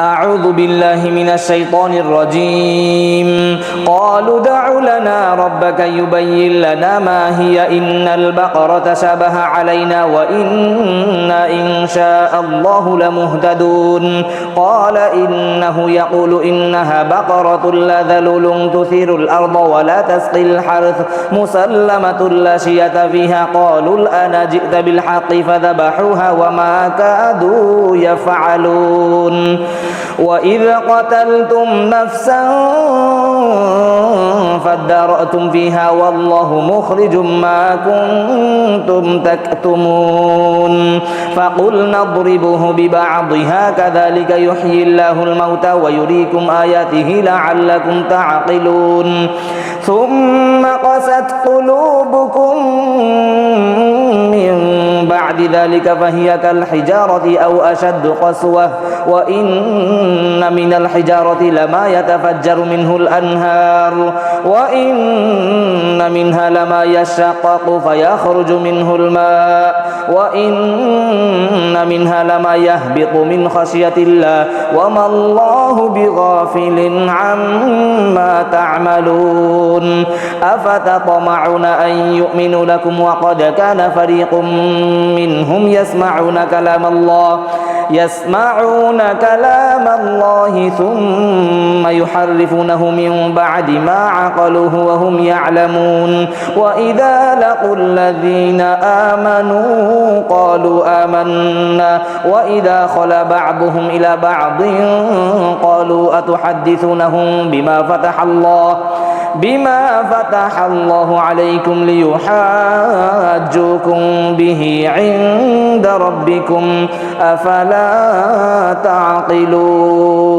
أعوذ بالله من الشيطان الرجيم. قالوا دع لنا ربك يبين لنا ما هي إن البقرة شبه علينا وإنا إن شاء الله لمهتدون قال إنه يقول إنها بقرة لا ذلول تثير الأرض ولا تسقي الحرث مسلمة لا شية فيها قالوا الآن جئت بالحق فذبحوها وما كادوا يفعلون وإذ قتلتم نفسا فادارأتم فيها والله مخرج ما كنتم تكتمون فقلنا اضربوه ببعضها كذلك يحيي الله الموتى ويريكم آياته لعلكم تعقلون ثم قست قلوبكم بعد ذلك فهي كالحجارة أو أشد قسوة وإن من الحجارة لما يتفجر منه الأنهار وإن منها لما يشقق فيخرج منه الماء وإن منها لما يهبط من خشية الله وما الله بغافل عما تعملون أفتطمعون أن يؤمنوا لكم وقد كان فريق منهم يسمعون كلام الله يسمعون كلام الله ثم يحرفونه من بعد ما عقلوه وهم يعلمون. وإذا لقوا الذين آمنوا قالوا آمنا. وإذا خلا بعضهم إلى بعض قالوا أتحدثونهم بما فتح الله؟ بما فتح الله عليكم ليحاجوكم به عند ربكم أفلا تعقلون